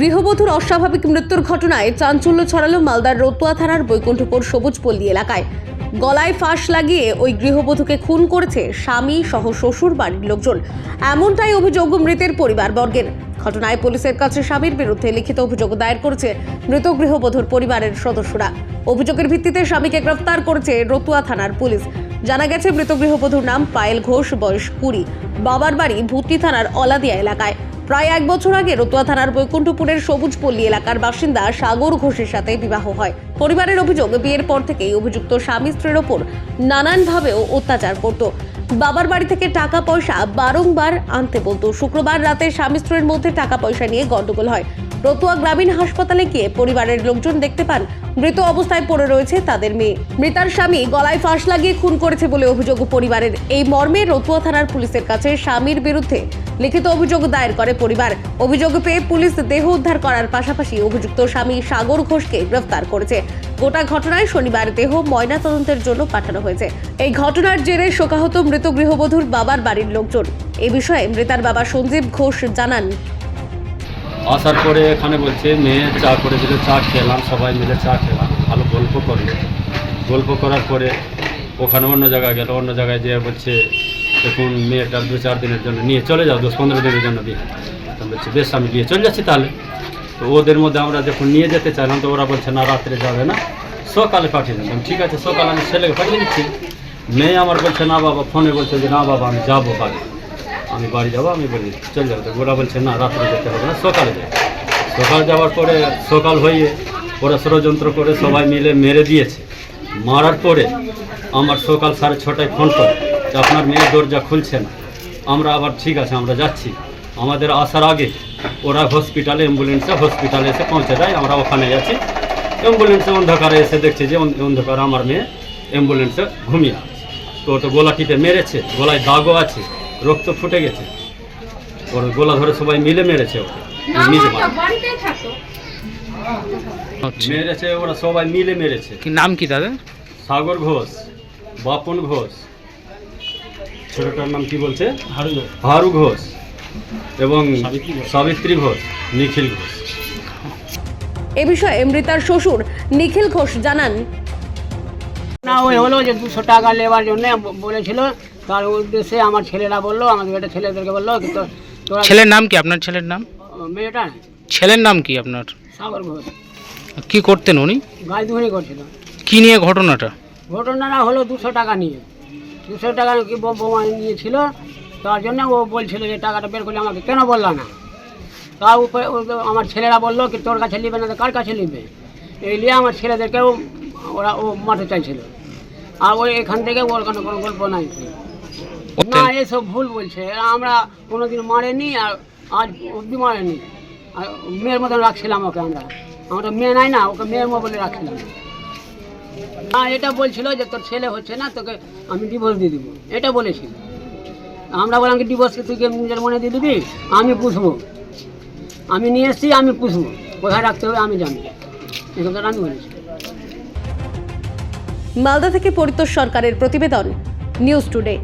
গৃহবধূর অস্বাভাবিক মৃত্যুর ঘটনায় চাঞ্চল্য ছড়ালো মালদার রতুয়া থানার বৈকুণ্ঠপুর সবুজপল্লী এলাকায়। গলায় ফাঁস লাগিয়ে ওই গৃহবধূকে খুন করেছে স্বামী সহ শ্বশুর বাড়ির লোকজন। এমনটাই অভিযোগ মৃতের পরিবারবর্গের। ঘটনায় পুলিশের কাছে স্বামীর বিরুদ্ধে লিখিত অভিযোগ দায়ের করেছে মৃত গৃহবধূর পরিবারের সদস্যরা। অভিযোগের ভিত্তিতে স্বামীকে গ্রেফতার করেছে রতুয়া থানার পুলিশ। জানা গেছে, মৃত গৃহবধূর নাম পায়েল ঘোষ, বয়স কুড়ি। বাবার বাড়ি ভুট্টি থানার অলাদিয়া এলাকায়। প্রায় এক বছর আগে রতুয়া থানার বৈকুণ্ঠপুরের সবুজপল্লী এলাকার বাসিন্দা সাগর ঘোষের সাথে বিবাহ হয়। পরিবারের অভিযোগ, বিয়ের পর থেকেই অভিযুক্ত স্বামী স্ত্রীর ওপর নানানভাবেও অত্যাচার করত। বাবার বাড়ি থেকে টাকা পয়সা বারংবার আনতে বলতো। শুক্রবার রাতে স্বামী স্ত্রীর মধ্যে টাকা পয়সা নিয়ে গন্ডগোল হয়। রতুয়া গ্রামীণ হাসপাতালে গিয়ে পরিবারের লোকজন দেখতে পান, মৃত অবস্থায় পড়ে রয়েছে তাদের মেয়ে। মৃতার স্বামী গলায় ফাঁস লাগিয়ে খুন করেছে বলে অভিযোগ পরিবারের। এই মর্মে রতুয়া থানার পুলিশের কাছে স্বামীর বিরুদ্ধে লিখিত অভিযোগ দায়ের করে পরিবার। অভিযোগ পেয়ে পুলিশ দেহ উদ্ধার করার পাশাপাশি অভিযুক্ত স্বামী সাগর ঘোষকে গ্রেফতার করেছে। গোটা ঘটনায় শনিবার দেহ ময়না তদন্তের জন্য পাঠানো হয়েছে। এই ঘটনার জেরে শোকাহত মৃত গৃহবধূর বাবার বাড়ির লোকজন। এ বিষয়ে মৃতার বাবা সঞ্জীব ঘোষ জানান। আসার পরে এখানে বলছে, মেয়ে চা করে দিলে, চা খেলাম, সবাই মিলে চা খেলাম, ভালো গল্প করল গল্প করার পরে ওখানে অন্য জায়গায় গেল, অন্য জায়গায় যেয়ে বলছে, দেখুন, মেয়েটা দু চার দিনের জন্য নিয়ে চলে যাও, দশ পনেরো দিনের জন্য দিয়ে। বলছে, বেশ, আমি নিয়ে চলে যাচ্ছি তাহলে। তো ওদের মধ্যে আমরা যখন নিয়ে যেতে চাইলাম, তো ওরা বলছে, না, রাত্রে যাবে না, সকালে পাঠিয়ে দিলাম ঠিক আছে, সকালে আমি ছেলেকে পাঠিয়ে দিচ্ছি। মেয়ে আমার বলছে, না বাবা, ফোনে বলছে যে, না বাবা, আমি যাব বাড়ি আমি বাড়ি যাব, আমি বলি, চলে যাব। তো ওরা বলছে, না, রাত্রে যেতে হবে না, সকালে যাবে। সকাল যাওয়ার পরে, সকাল হয়ে ওরা ষড়যন্ত্র করে সবাই মিলে মেরে দিয়েছে। মারার পরে আমার সকাল সাড়ে ছটায় ফোন করে যে আপনার মেয়ের দরজা খুলছে না। আমরা আবার ঠিক আছে, আমরা যাচ্ছি। আমাদের আসার আগে ওরা হসপিটালে অ্যাম্বুলেন্সে হসপিটালে এসে পৌঁছে দেয়। আমরা ওখানে যাচ্ছি অ্যাম্বুলেন্সে অন্ধকারে এসে দেখছি যে, অন্ধ- অন্ধকারে আমার মেয়ে অ্যাম্বুলেন্সে ঘুমিয়ে তো ওটা গোলা মেরেছে, গলায় দাগও আছে। রক্ত ফুটে গেছে। ওর গোলা ধরে সবাই মিলে মেরেছে ওকে। নিজে আচ্ছা। মেরেছে ওরা সবাই মিলে মেরেছে। কি নাম কি তাদের? সাগর ঘোষ বাপন ঘোষ। ছোটটার নাম কি বলছে? হারু ঘোষ। এবং সাবিত্রী ঘোষ। নিখিল ঘোষ। এ বিষয়ে মৃতার শ্বশুর নিখিল ঘোষ জানান। না ওই হলো যে দুশো টাকা নেওয়ার জন্য বলেছিল তার উদ্দেশ্যে আমার ছেলেরা বলল আমাদের একটা ছেলেদেরকে বলল তো তোরা ছেলের নাম কি? আপনার ছেলের নাম? মেয়েটা ছেলের নাম কি আপনার? সাগর ঘোষ। কি করতেন উনি? গাছ ধুনি করছিল। কি নিয়ে ঘটনাটা? ঘটনাটা হলো দুশো টাকা নিয়ে। দুশো টাকা কি বৌমা নিয়েছিল? তার জন্য ও বলছিল যে টাকাটা বের করলে আমাকে। কেন বললা না? তার উপরে আমার ছেলেরা বলল কি তোর কাছে নিবে না তো কার কাছে নিবে? এই নিয়ে আমার ছেলেদেরকেও ওরা ও মাঠে চাইছিল। আর ওই এখান থেকে ওর কোনো কোনো গল্প নাই। এসব ভুল বলছে। এরা আমরা কোনোদিন মারেনি আর আজ অব্দি মারেনি। আর মেয়ের মতন রাখছিলাম ওকে আমরা। আমরা মেয়ে নাই না, ওকে মেয়ের মতো বলে রাখছিলাম। না এটা বলছিল যে তোর ছেলে হচ্ছে না, তোকে আমি ডিভোর্স দিয়ে দিব। এটা বলেছিল। আমরা বললাম কি ডিভোর্সকে তুই নিজের মনে দিয়ে দিবি? আমি পুষবো। আমি নিয়ে এসেছি, আমি পুষবো। কোথায় রাখতে হবে আমি জানি। কথাটা আমি বলেছি। মালদা থেকে পরিতোষ সরকারের প্রতিবেদন, নিউজ টুডে।